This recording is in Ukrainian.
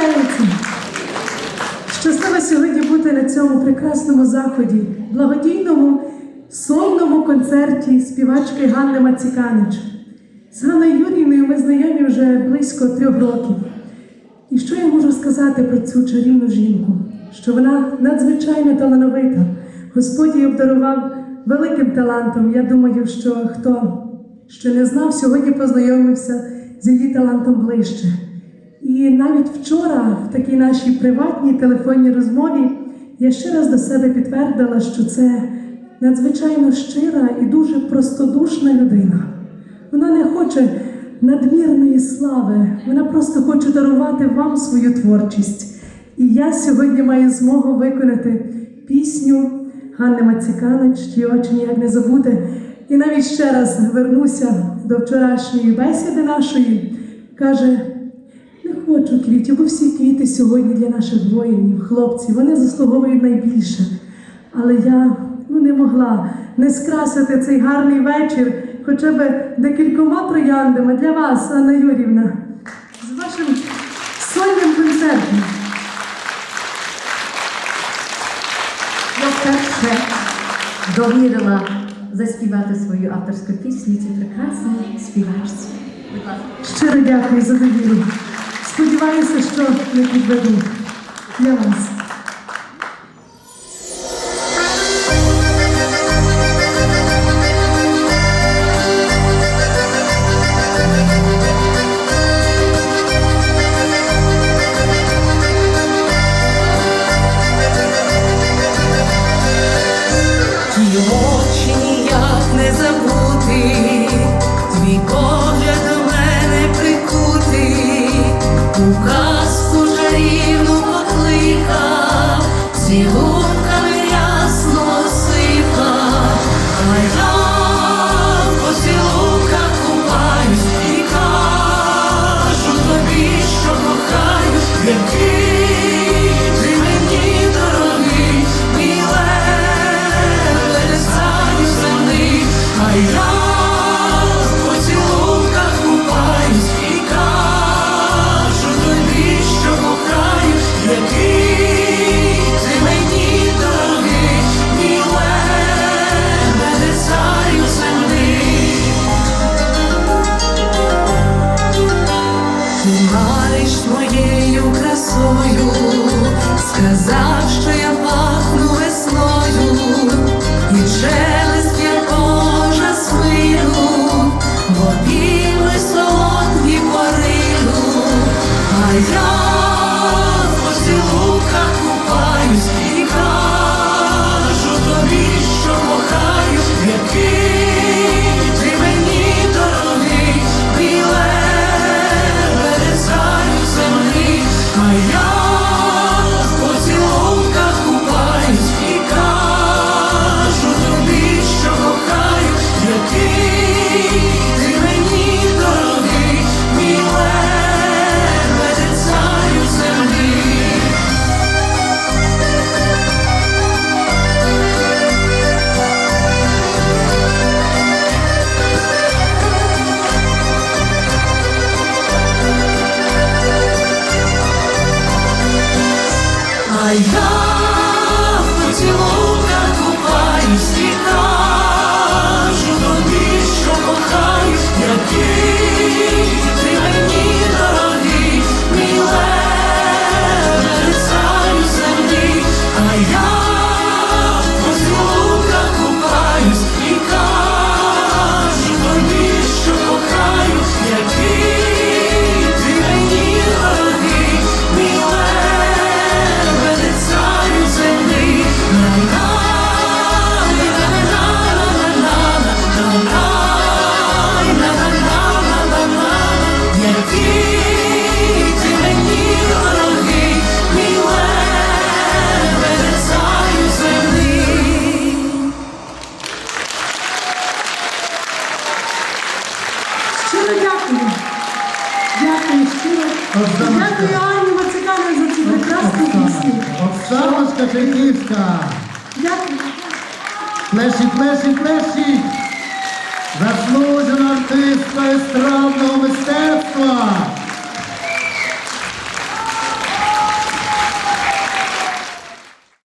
Вітається! Щаслива сьогодні бути на цьому прекрасному заході, благодійному сонному концерті співачки Ганни Маціканич. З Ганною Юрійною ми знайомі вже близько трьох років. І що я можу сказати про цю чарівну жінку? Що вона надзвичайно талановита. Господь її обдарував великим талантом. Я думаю, що хто ще не знав, сьогодні познайомився з її талантом ближче. І навіть вчора, в такій нашій приватній телефонній розмові, я ще раз до себе підтвердила, що це надзвичайно щира і дуже простодушна людина. Вона не хоче надмірної слави, вона просто хоче дарувати вам свою творчість. І я сьогодні маю змогу виконати пісню Ганни Маціканич, ті очі ніяк не забути. І навіть ще раз вернуся до вчорашньої бесіди нашої. Каже, хочу квітів, бо всі квіти сьогодні для наших воїнів, хлопців, вони заслуговують найбільше. Але я ну, не могла не скрасити цей гарний вечір хоча б декількома трояндами для вас, Анна Юрівна, з вашим сольним концертом. Я вперше довірила заспівати свою авторську пісню цій прекрасній співачці. Щиро дякую за довіру. Сподіваюся, що не підведу для вас. У казку жарівну покликав, цілунками ясно осипав, а я в поцілунках купаюсь і кажу тобі, що кохаю, який ти мені дорогий, міле. Перестань земли, а я а я Дякую Анні Мацикану за ці прекрасні пісню. Оксана Чайківська. Дякую. Плеші, плеші, плеші. Заслужена артистка естрадного мистецтва.